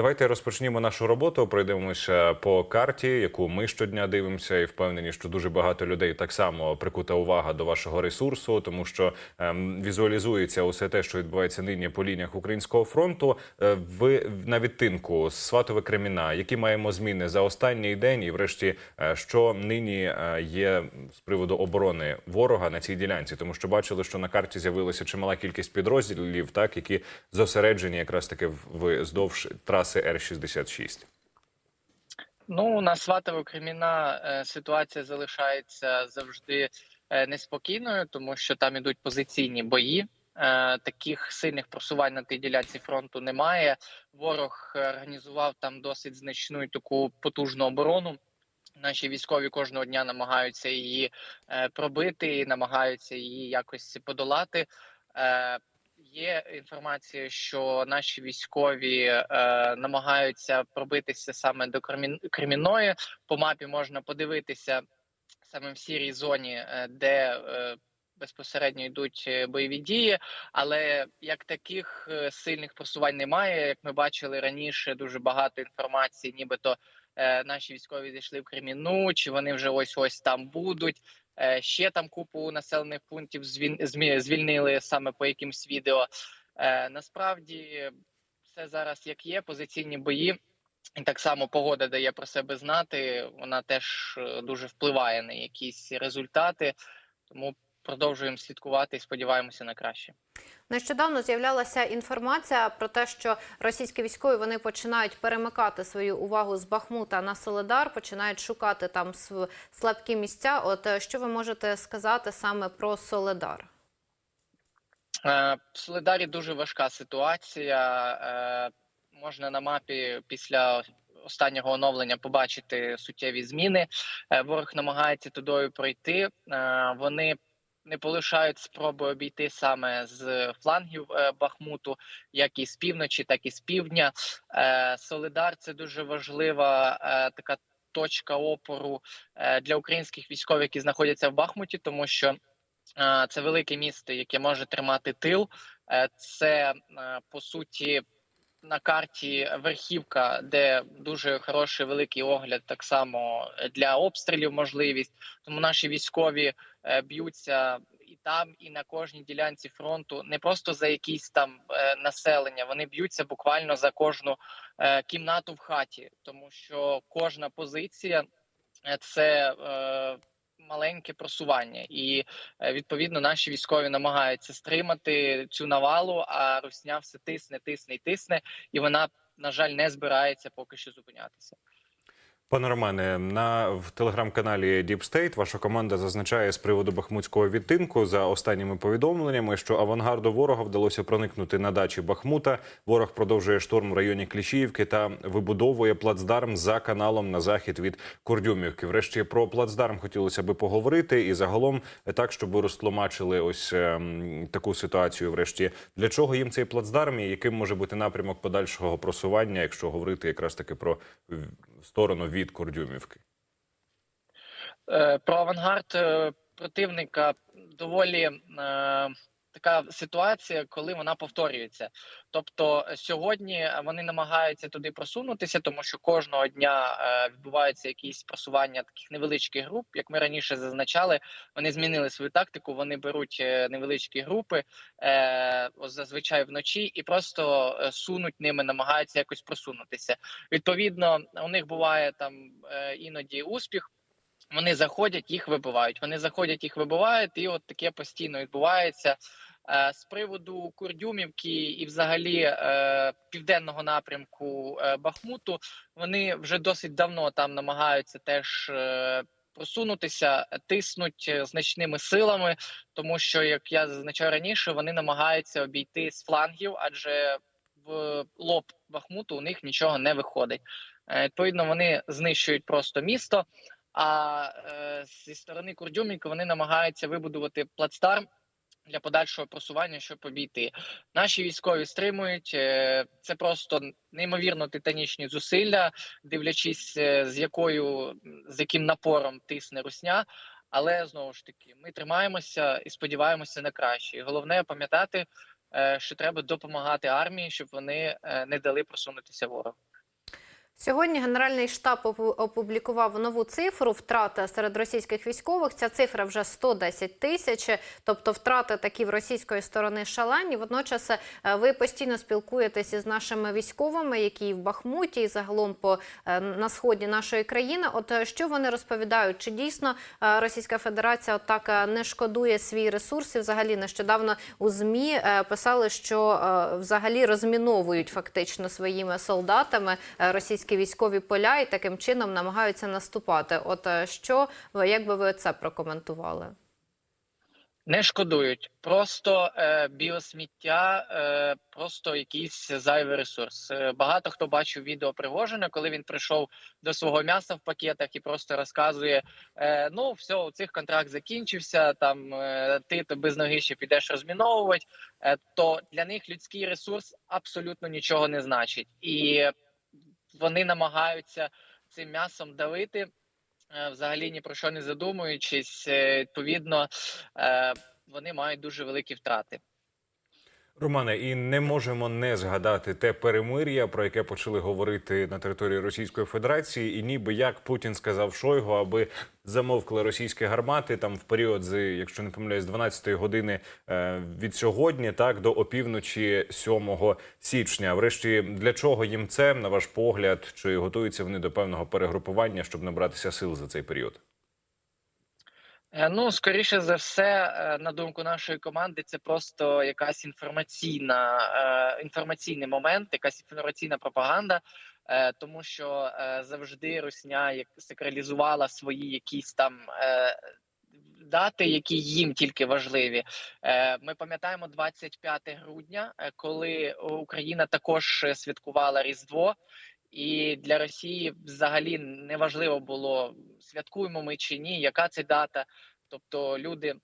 Давайте розпочнімо нашу роботу. Пройдемося по карті, яку ми щодня дивимося, і впевнені, що дуже багато людей так само прикута увага до вашого ресурсу, тому що ем, візуалізується усе те, що відбувається нині по лініях українського фронту. Е, ви на відтинку Сватове Креміна, які маємо зміни за останній день, і врешті, е, що нині е, є з приводу оборони ворога на цій ділянці, тому що бачили, що на карті з'явилася чимала кількість підрозділів, так які зосереджені якраз таки вздовж траси Р 66 Ну на Сватово Креміна е, ситуація залишається завжди е, неспокійною, тому що там ідуть позиційні бої. Е, Таких сильних просувань на тій ділянці фронту немає. Ворог організував там досить значну і таку потужну оборону. Наші військові кожного дня намагаються її пробити, і намагаються її якось подолати. Є інформація, що наші військові е, намагаються пробитися саме до Кремін... Кремінної. По мапі можна подивитися саме в сірій зоні, е, де е, безпосередньо йдуть е, бойові дії. Але як таких е, сильних просувань немає. Як ми бачили раніше, дуже багато інформації, нібито наші військові зайшли в Креміну, чи вони вже ось ось там будуть. Е, Ще там купу населених пунктів звіль- звільнили саме по якимсь відео. Е, Насправді все зараз як є, позиційні бої. І так само погода дає про себе знати. Вона теж е, дуже впливає на якісь результати. Тому продовжуємо слідкувати і сподіваємося на краще. Нещодавно з'являлася інформація про те, що російські військові вони починають перемикати свою увагу з Бахмута на Соледар, починають шукати там слабкі місця. От е, що ви можете сказати саме про Соледар? Е, В Солидарі дуже важка ситуація. Е, Можна на мапі після останнього оновлення побачити суттєві зміни. Ворог намагається тудою пройти. Вони не полишають спроби обійти саме з флангів е, Бахмуту, як і з півночі, так і з півдня. Е, Солидар це дуже важлива е, така точка опору для українських військових, які знаходяться в Бахмуті, тому що Це велике місто, яке може тримати тил. Це по суті на карті верхівка, де дуже хороший великий огляд, так само для обстрілів можливість. Тому наші військові е, б'ються і там, і на кожній ділянці фронту не просто за якісь там е, населення. Вони б'ються буквально за кожну е, кімнату в хаті, тому що кожна позиція це. Маленьке просування, і е, відповідно наші військові намагаються стримати цю навалу. А русня все тисне, тисне і тисне, і вона на жаль не збирається поки що зупинятися. Пане Романе, на в телеграм-каналі Deep State ваша команда зазначає з приводу бахмутського відтинку за останніми повідомленнями, що авангарду ворога вдалося проникнути на дачі Бахмута. Ворог продовжує штурм в районі Кліщіївки та вибудовує плацдарм за каналом на захід від Курдюмівки. Врешті про плацдарм хотілося би поговорити, і загалом так, щоб ви розтлумачили ось ем, таку ситуацію. Врешті для чого їм цей плацдарм і яким може бути напрямок подальшого просування, якщо говорити якраз таки про в- сторону від Курдюмівки. Е, Про авангард е, противника доволі е, така ситуація, коли вона повторюється. Тобто е, сьогодні вони намагаються туди просунутися, тому що кожного дня е, відбуваються якісь просування таких невеличких груп. Як ми раніше зазначали, вони змінили свою тактику. Вони беруть е, невеличкі групи е, зазвичай вночі і просто е, сунуть ними, намагаються якось просунутися. Відповідно, у них буває там е, іноді успіх. Вони заходять, їх вибивають. Вони заходять, їх вибивають, і от таке постійно відбувається. Е, З приводу Курдюмівки і, взагалі, е, південного напрямку е, Бахмуту, вони вже досить давно там намагаються теж просунутися, тиснуть значними силами, тому що, як я зазначав раніше, вони намагаються обійти з флангів, адже в лоб Бахмуту у них нічого не виходить. Відповідно, вони знищують просто місто. А е, зі сторони Курдюмівки вони намагаються вибудувати плацдарм для подальшого просування, щоб обійти. Наші військові стримують. е, Це просто неймовірно титанічні зусилля, дивлячись, е, з якою з яким напором тисне русня. Але знову ж таки, ми тримаємося і сподіваємося на краще. І головне пам'ятати, е, що треба допомагати армії, щоб вони е, не дали просунутися ворогу. Сьогодні Генеральний штаб опублікував нову цифру втрати серед російських військових. Ця цифра вже 110 тисяч, тобто втрати такі в російської сторони шалені. Водночас е, ви постійно спілкуєтеся із нашими військовими, які в Бахмуті, і загалом по е, на сході нашої країни. От е, що вони розповідають? Чи дійсно Російська Федерація отак е, не шкодує свій ресурс? І взагалі нещодавно у змі писали, що взагалі розміновують фактично своїми солдатами е, російські військові поля і таким чином намагаються наступати. От е, що як би ви це прокоментували? Не шкодують, просто е, біосміття, е, просто якийсь зайвий ресурс. Е, багато хто бачив відео Пригожина, коли він прийшов до свого м'яса в пакетах і просто розказує: е, ну, все, у цих контракт закінчився. Там е, ти без ноги ще підеш розміновувати. Е, то для них людський ресурс абсолютно нічого не значить, і вони намагаються цим м'ясом давити. е, Взагалі ні про що не задумуючись, Е, відповідно, е, вони мають дуже великі втрати. Романе, і не можемо не згадати те перемир'я, про яке почали говорити на території Російської Федерації, і ніби як Путін сказав Шойгу, аби замовкли російські гармати там в період з, якщо не помиляюсь, 12-ї години е, від сьогодні, так до опівночі 7 січня. Врешті для чого їм це на ваш погляд? Чи готуються вони до певного перегрупування, щоб набратися сил за цей період? Е, Ну, скоріше за все, е, на думку нашої команди, це просто якась інформаційна е, інформаційний момент, якась інформаційна пропаганда, тому що завжди Русня як сакралізувала свої якісь там. Дати, які їм тільки важливі, ми пам'ятаємо 25 грудня, коли Україна також святкувала Різдво, і для Росії взагалі не важливо було святкуємо ми чи ні, яка це дата. Тобто люди,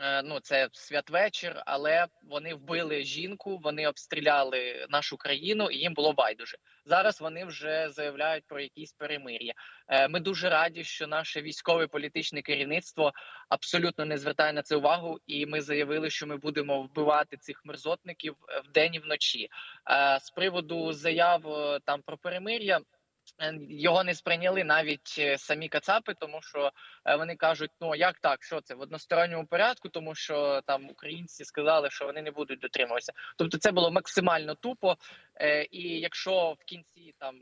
е, ну це святвечір, але вони вбили жінку, вони обстріляли нашу країну, і їм було байдуже. Зараз вони вже заявляють про якісь перемир'я. Е, Ми дуже раді, що наше військове політичне керівництво абсолютно не звертає на це увагу, і ми заявили, що ми будемо вбивати цих мерзотників е, вдень і вночі. З приводу заяв там про перемир'я. Його не сприйняли навіть е, самі кацапи, тому що е, вони кажуть: ну як так, що це в односторонньому порядку, тому що там українці сказали, що вони не будуть дотримуватися. Тобто, це було максимально тупо. Е, І якщо в кінці там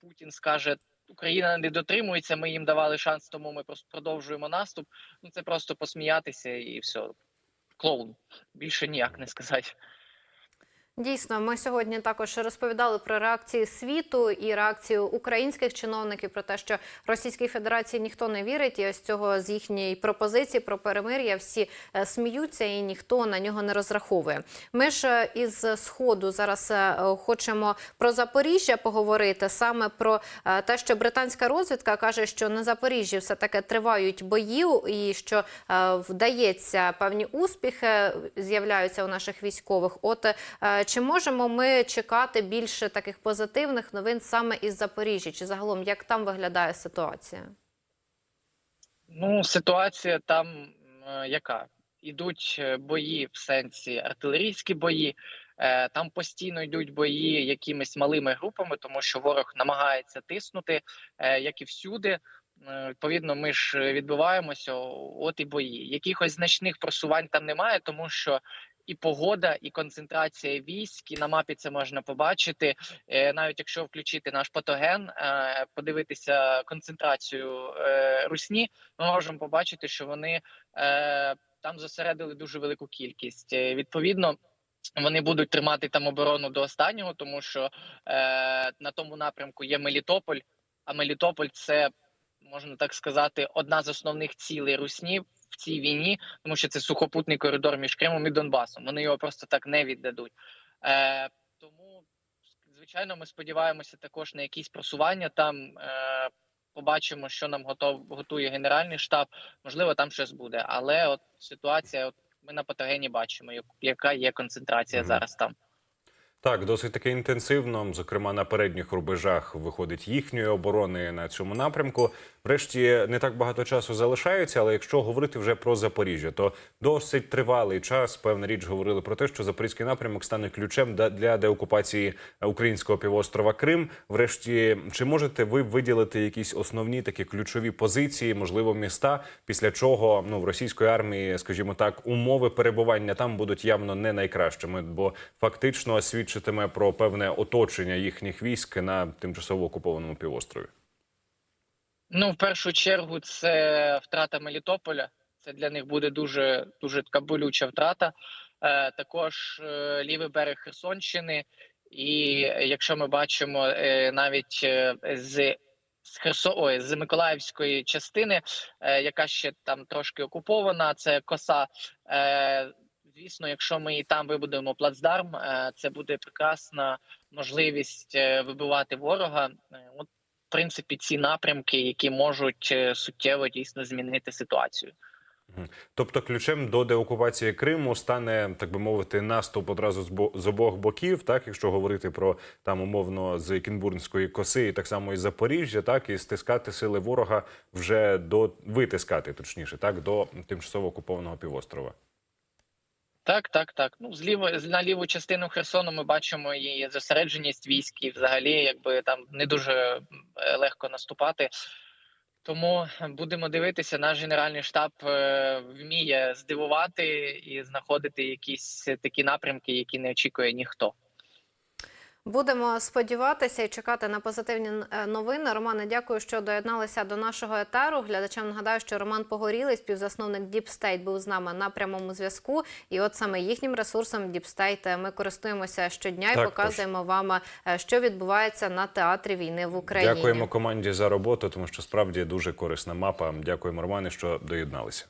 Путін скаже. Україна не дотримується, ми їм давали шанс, тому ми просто продовжуємо наступ. Ну це просто посміятися і все. Клоун. Більше ніяк не сказати. Дійсно, ми сьогодні також розповідали про реакції світу і реакцію українських чиновників про те, що Російській Федерації ніхто не вірить, і ось цього з їхньої пропозиції про перемир'я всі е, сміються і ніхто на нього не розраховує. Ми ж е, із сходу зараз е, хочемо про Запоріжжя поговорити саме про те, що британська розвідка каже, що на Запоріжжі все таки тривають бої, і що вдається певні успіхи з'являються у наших військових. От чи можемо ми чекати більше таких позитивних новин саме із Запоріжжя? Чи загалом як там виглядає ситуація? Ну, ситуація там е, яка? Ідуть е, бої в сенсі артилерійські бої. Е, там постійно йдуть бої якимись малими групами, тому що ворог намагається тиснути, як і всюди. Відповідно, ми ж відбиваємося. От і бої. Якихось значних просувань там немає, тому що і погода, і концентрація військ, і на мапі це можна побачити. Е, Навіть якщо включити наш патоген, е, подивитися концентрацію е, русні, ми можемо побачити, що вони там зосередили дуже велику кількість. Відповідно, вони будуть тримати там оборону до останнього, тому що е, на тому напрямку є Мелітополь. А Мелітополь це можна так сказати одна з основних цілей Русні в цій війні, тому що це сухопутний коридор між Кримом і Донбасом. Вони його просто так не віддадуть. Е, тому, звичайно, ми сподіваємося також на якісь просування там. Е, Побачимо, що нам готов готує генеральний штаб. Можливо, там щось буде, але от ситуація, от ми на патогені бачимо, яка є концентрація Мгм. зараз там. Так, досить таки інтенсивно. Зокрема, на передніх рубежах виходить їхньої оборони на цьому напрямку. Врешті не так багато часу залишається, але якщо говорити вже про Запоріжжя, то досить тривалий час, певна річ, говорили про те, що Запорізький напрямок стане ключем для деокупації українського півострова Крим. Врешті, чи можете ви виділити якісь основні такі ключові позиції, можливо, міста, після чого ну в російської армії, скажімо так, умови перебування там будуть явно не найкращими, бо фактично свідчитиме про певне оточення їхніх військ на тимчасово окупованому півострові. Ну, в першу чергу, це втрата Мелітополя. Це для них буде дуже дуже така болюча втрата. Е, також е, лівий берег Херсонщини. І якщо ми бачимо е, навіть е, з з Херсо... Ой, з Миколаївської частини, е, яка ще там трошки окупована, це коса. Е, звісно, якщо ми і там вибудуємо плацдарм, е, це буде прекрасна можливість е, вибивати ворога. Е, От в принципі ці напрямки, які можуть суттєво дійсно змінити ситуацію. Тобто, ключем до деокупації Криму стане, так би мовити, наступ одразу з обох боків, так якщо говорити про там умовно з Кінбурнської коси, і так само і Запоріжжя, так і стискати сили ворога вже до витискати, точніше, так до тимчасово окупованого півострова. Так, так, так. Ну, зліво на ліву частину Херсону ми бачимо її зосередженість військ і взагалі, якби там не дуже е, легко наступати. Тому будемо дивитися, наш генеральний штаб е, вміє здивувати і знаходити якісь такі напрямки, які не очікує ніхто. Будемо сподіватися і чекати на позитивні е, новини. Романе, дякую, що доєдналися до нашого етеру. Глядачам нагадаю, що Роман Погорілий, співзасновник Deep State, був з нами на прямому зв'язку. І от саме їхнім ресурсом Deep State ми користуємося щодня і Так, показуємо вам, е, що відбувається на театрі війни в Україні. Дякуємо команді за роботу, тому що справді дуже корисна мапа. Дякуємо, Романе, що доєдналися.